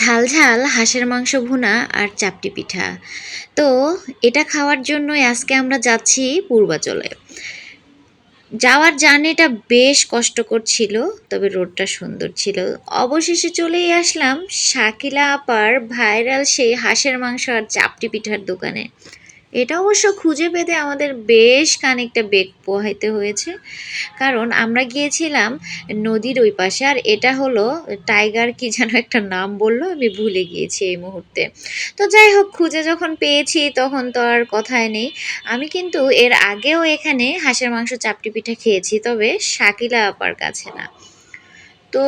ঝাল ঝাল, হাঁসের মাংস ভুনা আর চাপটি পিঠা। তো এটা খাওয়ার জন্যই আজকে আমরা যাচ্ছি পূর্বাচলে। যাওয়ার জার্নিটা বেশ কষ্টকর ছিল, তবে রোডটা সুন্দর ছিল। অবশেষে চলেই আসলাম শাকিলা আপার ভাইরাল সেই হাঁসের মাংস আর চাপটি পিঠার দোকানে। এটা অবশ্য খুঁজে পেতে আমাদের বেশ খানিকটা বেগ পোহাইতে হয়েছে। কারণ আমরা গিয়েছিলাম নদীর ওই পাশে, আর এটা হলো টাইগার কি যেন একটা নাম বলল, আমি ভুলে গিয়েছি এই মুহূর্তে। তো যাই হোক, খুঁজে যখন পেয়েছি তখন তো আর কথায় নেই। আমি কিন্তু এর আগেও এখানে হাঁসের মাংস চাপটি পিঠা খেয়েছি, তবে শাকিলা আপার কাছে না। তো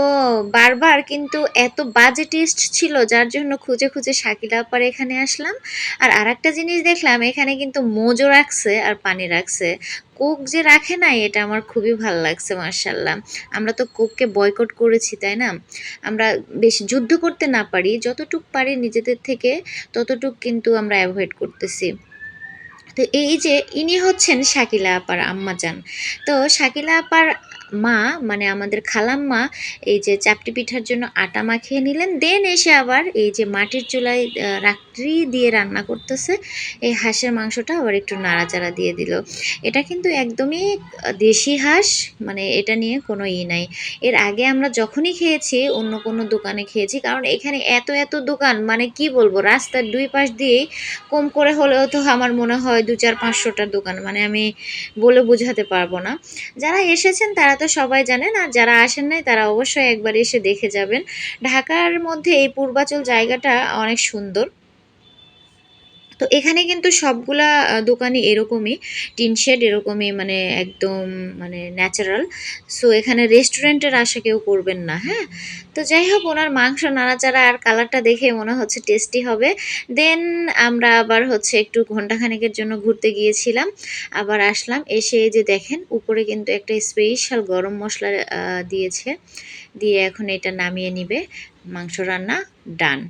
বারবার কিন্তু এত বাজে টেস্ট ছিল, যার জন্য খুঁজে খুঁজে শাকিলা আপার এখানে আসলাম। আর আরেকটা জিনিস দেখলাম, এখানে কিন্তু মোজো রাখছে আর পানি রাখছে। কোক যে রাখে না এটা আমার খুবই ভালো লাগছে মার্শাল্লাহ আমরা তো কোককে বয়কট করেছি, তাই না? আমরা বেশি যুদ্ধ করতে না পারি, যতটুক পারি নিজেদের থেকে, ততটুক কিন্তু আমরা অ্যাভয়েড করতেছি। তো এই যে ইনি হচ্ছেন শাকিলা আপার আম্মাজান। তো শাকিলা আপার মা মানে আমাদের খালাম্মা, এই যে চাপটি পিঠার জন্য আটা মাখিয়ে নিলেন। দেন এসে আবার এই যে মাটির চুলায় রাত্রি দিয়ে রান্না করতেছে। এই হাঁসের মাংসটা আবার একটু নাড়াচাড়া দিয়ে দিল। এটা কিন্তু একদমই দেশি হাঁস মানে এটা নিয়ে কোনো ই নাই। এর আগে আমরা যখনই খেয়েছি, অন্য কোনো দোকানে খেয়েছি, কারণ এখানে এত এত দোকান মানে কি বলব, রাস্তার দুই পাশ দিয়েই কম করে হলেও তো আমার মনে হয় দু চার পাঁচশোটার দোকান মানে আমি বলে বোঝাতে পারব না। যারা এসেছেন তারা তো সবাই জানেন, আর যারা আসেন নাই তারা অবশ্যই একবার এসে দেখে যাবেন। ঢাকার মধ্যে এই পূর্বাচল জায়গাটা অনেক সুন্দর। তো এখানে কিন্তু সবগুলা দোকানই এরকমই, টিন শেড এরকমই মানে একদম মানে ন্যাচারাল। সো এখানে রেস্টুরেন্টের আশা কেউ করবেন না হ্যাঁ? তো যাই হোক, ওনার মাংস নাড়াচাড়া আর কালারটা দেখে মনে হচ্ছে টেস্টি হবে। দেন আমরা আবার হচ্ছে একটু ঘন্টাখানেকের জন্য ঘুরতে গিয়েছিলাম, আবার আসলাম। এসে যে দেখেন, উপরে কিন্তু একটা স্পেশাল গরম মশলা দিয়েছে। দিয়ে এখন এটা নামিয়ে নিবে। মাংস রান্না ডান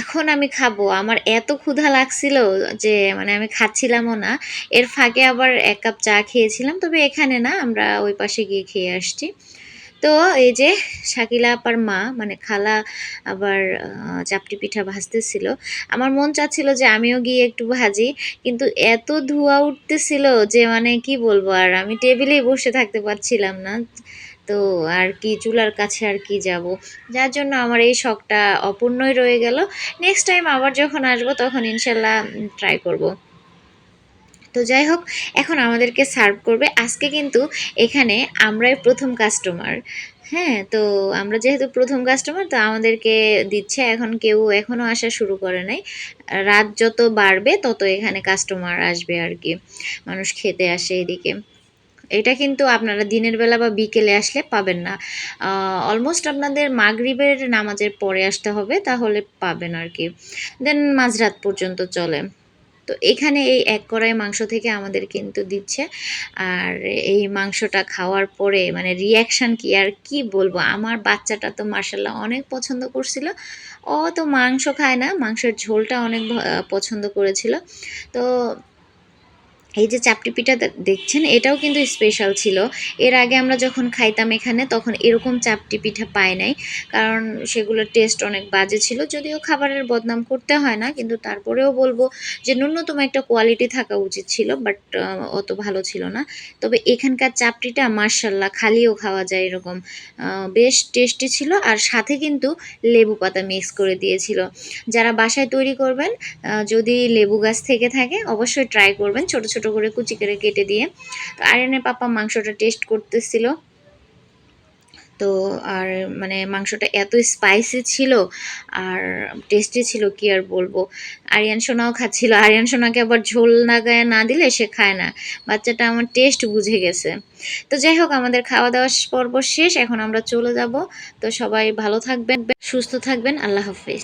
এখন আমি খাব। আমার এত ক্ষুধা লাগছিল যে মানে আমি খাচ্ছিলামও না। এর ফাঁকে আবার এক কাপ চা খেয়েছিলাম। তবে এখানে না, আমরা ওই পাশে গিয়ে খেয়ে আসছি। তো এই যে, শাকিলা আপার মা মানে খালা আবার চাপটি পিঠা ভাজতেছিল। আমার মন চাচ্ছিল যে আমিও গিয়ে একটু ভাজি, কিন্তু এত ধোঁয়া উঠতেছিল যে মানে কি বলব আর, আমি টেবিলেই বসে থাকতে পারছিলাম না। তো আর কি, চুলার কাছে আর কি যাব। যার জন্য আমার এই শখটা অপূর্ণই রয়ে গেল। নেক্সট টাইম আবার যখন আসব তখন ইনশাল্লাহ ট্রাই করব। তো যাই হোক, এখন আমাদেরকে সার্ভ করবে। আজকে কিন্তু এখানে আমরাই প্রথম কাস্টমার হ্যাঁ তো আমরা যেহেতু প্রথম কাস্টমার তো আমাদেরকে দিচ্ছে। এখন কেউ এখনও আসা শুরু করে নাই। রাত যত বাড়বে, তত এখানে কাস্টমার আসবে আর কি। মানুষ খেতে আসে এদিকে। এটা কিন্তু আপনারা দিনের বেলা বা বিকেলে আসলে পাবেন না। অলমোস্ট আপনাদের মাগরিবের নামাজের পরে আসতে হবে, তাহলে পাবেন আর কি দেন মাঝরাত পর্যন্ত চলে। তো এখানে এই এক কড়াই মাংস থেকে আমাদের কিন্তু দিচ্ছে। আর এই মাংসটা খাওয়ার পরে মানে রিয়াকশান কি, আর কি বলব? আমার বাচ্চাটা তো মার্শাল্লাহ অনেক পছন্দ করছিল। ও তো মাংস খায় না, মাংসের ঝোলটা অনেক পছন্দ করেছিল। তো এই যে চাপটি পিঠা দেখছেন, এটাও কিন্তু স্পেশাল ছিল। এর আগে আমরা যখন খাইতাম এখানে, তখন এরকম চাপটি পিঠা পাই নাই। কারণ সেগুলোর টেস্ট অনেক বাজে ছিল। যদিও খাবারের বদনাম করতে হয় না, কিন্তু তারপরেও বলব যে ন্যূনতম একটা কোয়ালিটি থাকা উচিত ছিল বাট অত ভালো ছিল না। তবে এখানকার চাপটিটা মার্শাল্লাহ খালিও খাওয়া যায় এরকম। বেশ টেস্টি ছিল আর সাথে কিন্তু লেবু পাতা মিক্স করে দিয়েছিল। যারা বাসায় তৈরি করবেন যদি লেবু গাছ থেকে থাকে, অবশ্যই ট্রাই করবেন। ছোট ছোট ছোট করে কুচি করে কেটে দিয়ে তো আরিয়ানের পাপা মাংসটা টেস্ট করতেছিল। তো আর মানে মাংসটা এত স্পাইসি ছিল আর টেস্টি ছিল, কি আর বলব? আরিয়ান সোনাও খাচ্ছিল। আরিয়ান সোনাকে আবার ঝোল না গায়ে না দিলে সে খায় না। বাচ্চাটা আমার টেস্ট বুঝে গেছে। তো যাই হোক, আমাদের খাওয়া দাওয়া পর্ব শেষ। এখন আমরা চলে যাব। তো সবাই ভালো থাকবেন, সুস্থ থাকবেন। আল্লাহ হাফিজ।